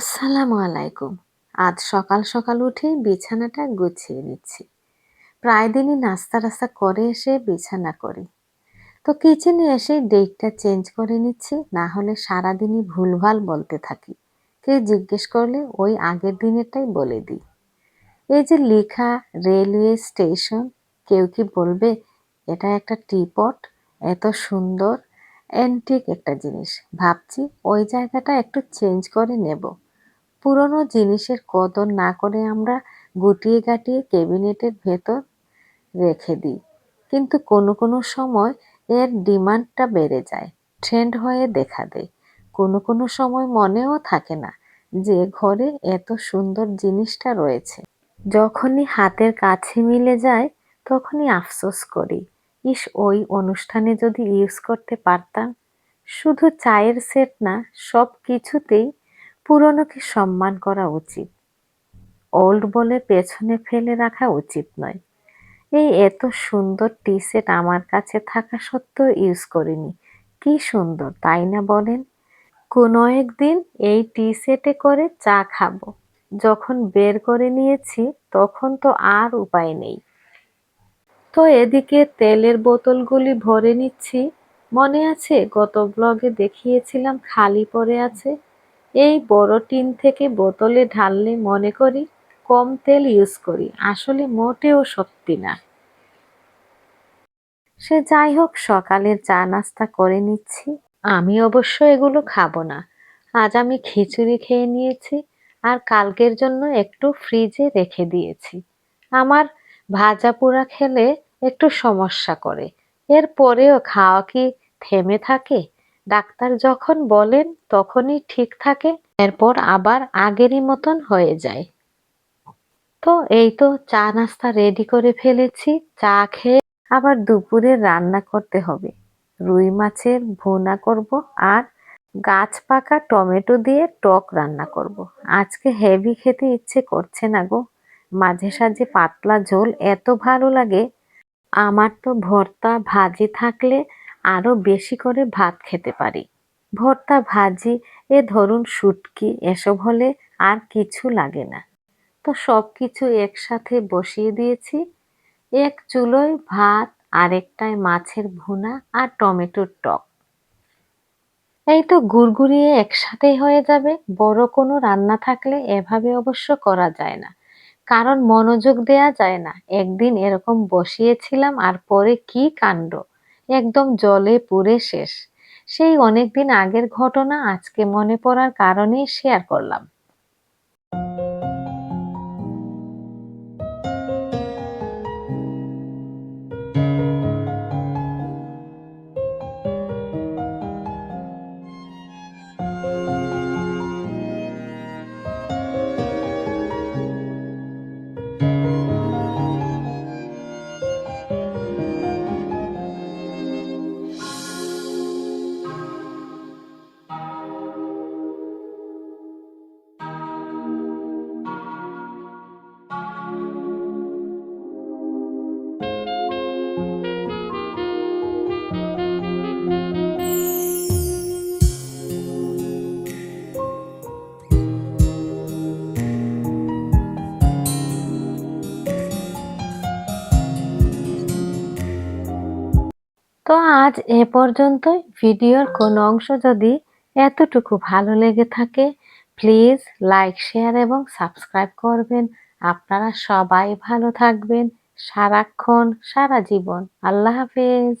আসসালামু আলাইকুম। আজ সকাল সকাল উঠে বিছানাটা গুছিয়ে নিচ্ছি। প্রায় দিনই নাস্তা রাস্তা করে এসে বিছানা করি। তো কিচেনে এসে ডেটটা চেঞ্জ করে নিচ্ছি, না হলে সারাদিনই ভুলভাল বলতে থাকি। কেউ জিজ্ঞেস করলে ওই আগের দিনেরটাই বলে দিই। এই যে লেখা, রেলওয়ে স্টেশন, কেউ কি বলবে? এটা একটা টিপট, এত সুন্দর অ্যান্টিক একটা জিনিস। ভাবছি ওই জায়গাটা একটু চেঞ্জ করে নেব। পুরনো জিনিসের কদর না করে আমরা গুটিয়ে গাটিয়ে ক্যাবিনেটের ভেতর রেখে দিই। কিন্তু কোনো কোনো সময় এর ডিমান্ডটা বেড়ে যায়, ট্রেন্ড হয়ে দেখা দেয়। কোনো কোনো সময় মনেও থাকে না যে ঘরে এত সুন্দর জিনিসটা রয়েছে। যখনই হাতের কাছে মিলে যায়, তখনই আফসোস করি। ইস, ওই অনুষ্ঠানে যদি ইউজ করতে পারতাম। শুধু চায়ের সেট না সব কিছুতেই পুরনোকে সম্মান করা উচিত। ওল্ড বলে পেছনে ফেলে রাখা উচিত নয়। এই এত সুন্দর টি সেট আমার কাছে থাকা সত্ত্বেও ইউজ করিনি। কি সুন্দর, তাই না বলেন? কোনো একদিন এই টি সেটে করে চা খাব। যখন বের করে নিয়েছি, তখন তো আর উপায় নেই। তো এদিকে তেলের বোতলগুলি ভরে নিচ্ছি। মনে আছে, গত ব্লগে দেখিয়েছিলাম, খালি পড়ে আছে। এই বড় টিন থেকে বোতলে ঢাললে মনে করি কম তেল ইউজ করি, আসলে মোটেও সত্যি না। সে যাই হোক, সকালের চা নাস্তা করে নিচ্ছি। আমি অবশ্য এগুলো খাব না। আজ আমি খিচুড়ি খেয়ে নিয়েছি আর কালকের জন্য একটু ফ্রিজে রেখে দিয়েছি। আমার ভাজা পোড়া খেলে একটু সমস্যা করে। এরপরেও খাওয়া কি থেমে থাকে? ডাক্তার যখন বলেন, তখনই ঠিক থাকে, এরপর আবার আগেরই মতন হয়ে যায়। তো এই তো চা নাস্তা রেডি করে ফেলেছি, চা খেয়ে আবার দুপুরে রান্না করতে হবে। রুই মাছের ভুনা করব আর গাছ পাকা টমেটো দিয়ে টক রান্না করব। আজকে হেভি খেতে ইচ্ছে করছে না গো। মাঝে সাঝে পাতলা ঝোল এত ভালো লাগে, আমার তো ভর্তা ভাজি থাকলে আরও বেশি করে ভাত খেতে পারি। ভর্তা, ভাজি, এ ধরুন শুটকি, এসব হলে আর কিছু লাগে না। তো সব কিছু একসাথে বসিয়ে দিয়েছি। এক চুলোয় ভাত, আরেকটায় মাছের ভুনা আর টমেটোর টক। এই তো গুড়গুড়িয়ে একসাথেই হয়ে যাবে। বড় কোনো রান্না থাকলে এভাবে অবশ্য করা যায় না। কারণ মনোযোগ দেয়া যায় না। একদিন এরকম বসিয়েছিলাম আর পরে কি কাণ্ড? একদম জলে পুড়ে শেষ। সেই অনেকদিন আগের ঘটনা আজকে মনে পড়ার কারণেই শেয়ার করলাম। তো আজ এ পর্যন্তই। ভিডিওর কোন অংশ যদি এতটুকু ভালো লেগে থাকে প্লিজ লাইক শেয়ার এবং সাবস্ক্রাইব করবেন। আপনারা সবাই ভালো থাকবেন। সারাক্ষণ, সারা জীবন। আল্লাহ হাফেজ।